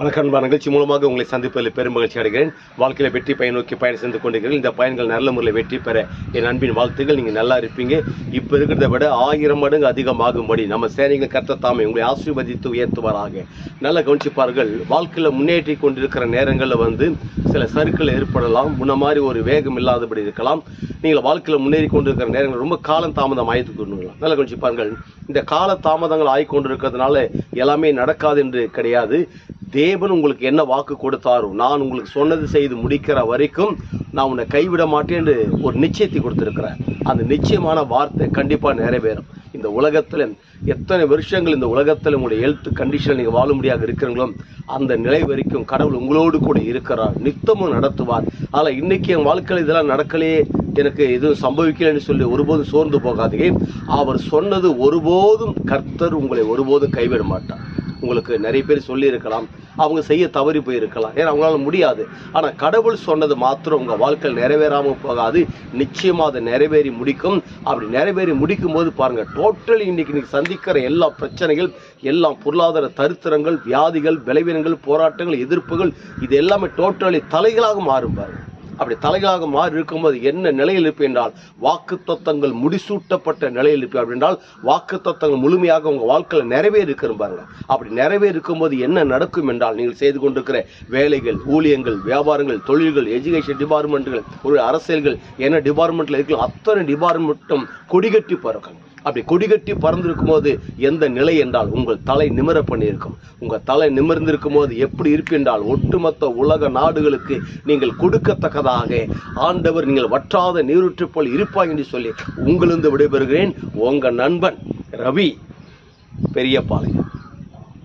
வணக்கம் நிகழ்ச்சி மூலமாக உங்களை சந்திப்பதில் பெரும் மகிழ்ச்சி அடைகிறேன். வாழ்க்கையில் வெற்றி பயன் நோக்கி பயணம் சென்று கொண்டிருக்கிறீர்கள். இந்த பயன்கள் நல்ல முறையில் வெற்றி பெற என் அன்பின் வாழ்த்துக்கள். நீங்கள் நல்லா இருப்பீங்க. இப்போ இருக்கிறத விட ஆயிரம் மடங்கு அதிகமாகும்படி நம்ம சேனைகள் கர்த்த தாமே உங்களை ஆசீர்வதித்து உயர்த்துவாராக. நல்லா கவனிச்சுப்பார்கள் வாழ்க்கையில் முன்னேற்றி கொண்டிருக்கிற நேரங்களில் வந்து சில சருக்கள் ஏற்படலாம். முன்ன மாதிரி ஒரு வேகம் இல்லாதபடி இருக்கலாம். நீங்கள் வாழ்க்கையில் முன்னேறி கொண்டிருக்கிற நேரங்கள் ரொம்ப காலம் தாமதம் ஆயிட்டு கொண்டுலாம் நல்லா கவனிச்சுப்பார்கள் இந்த கால தாமதங்கள் ஆகி கொண்டிருக்கிறதுனால எல்லாமே நடக்காது என்று கிடையாது. தேவன் உங்களுக்கு என்ன வாக்கு கொடுத்தாரோ நான் உங்களுக்கு சொன்னது செய்து முடிக்கிற வரைக்கும் நான் உன்னை கைவிட மாட்டேன் ஒரு நிச்சயத்தை கொடுத்துருக்குறேன் அந்த நிச்சயமான வார்த்தை கண்டிப்பாக நிறைவேறும். இந்த உலகத்தில் எத்தனை வருஷங்கள் இந்த உலகத்தில் உங்களுடைய ஹெல்த் கண்டிஷன் நீங்கள் வாழும்படியாக இருக்கிறீங்களோ அந்த நிலை வரைக்கும் கடவுள் உங்களோடு கூட இருக்கிறார். நித்தமும் நடத்துவார். ஆனால் இன்றைக்கி என் வாழ்க்கையில் இதெல்லாம் நடக்கலையே எனக்கு எதுவும் சம்பவிக்கலைன்னு சொல்லி ஒருபோதும் சோர்ந்து போகாதீங்க. அவர் சொன்னது ஒருபோதும் கர்த்தர் உங்களை ஒருபோதும் கைவிட மாட்டார். உங்களுக்கு நிறைய பேர் சொல்லியிருக்கலாம். அவங்க செய்ய தவறி போயிருக்கலாம். ஏன்னா அவங்களால முடியாது. ஆனால் கடவுள் சொன்னது மாத்திரம் உங்கள் வாழ்க்கையில் நிறைவேறாமல் போகாது. நிச்சயமாக அதை நிறைவேறி முடிக்கும். அப்படி நிறைவேறி முடிக்கும் போது பாருங்கள் டோட்டலி இன்னைக்கு நீங்கள் சந்திக்கிற எல்லா பிரச்சனைகள் எல்லாம் பொருளாதார தரித்திரங்கள் வியாதிகள் விளைவினங்கள் போராட்டங்கள் எதிர்ப்புகள் இது எல்லாமே டோட்டலி தலைகளாக மாறும் பாருங்கள் அப்படி தலையாக மாறி இருக்கும்போது என்ன நிலையில் இருப்பு என்றால் வாக்கு தத்தங்கள் முடிசூட்டப்பட்ட நிலையில் இருப்பு அப்படின்றால் வாக்கு தத்தங்கள் முழுமையாக உங்கள் வாழ்க்கையில் நிறைவேறி இருக்கிற பாருங்க. அப்படி நிறைவேறி இருக்கும்போது என்ன நடக்கும் என்றால் நீங்கள் செய்து கொண்டிருக்கிற வேலைகள் ஊழியங்கள் வியாபாரங்கள் தொழில்கள் எஜுகேஷன் டிபார்ட்மெண்ட்டுகள் ஒரு அரசியல்கள் என்ன டிபார்ட்மெண்ட்டில் இருக்கிற அத்தனை டிபார்ட்மெண்ட்டும் கொடிகட்டி பறக்கணும் அப்படி கொடிகட்டி பறந்திருக்கும் போது எந்த நிலை என்றால் உங்கள் தலை நிமிர பண்ணியிருக்கும் உங்கள் தலை நிமிர்ந்திருக்கும் போது எப்படி இருப்பென்றால் ஒட்டுமொத்த உலக நாடுகளுக்கு நீங்கள் கொடுக்கத்தக்கதாக ஆண்டவர் நீங்கள் வற்றாத நீரூற்று போல் இருப்பாய் என்று சொல்லி உங்களிருந்து விடைபெறுகிறேன். உங்கள் நண்பன் ரவி பெரியபாளையம்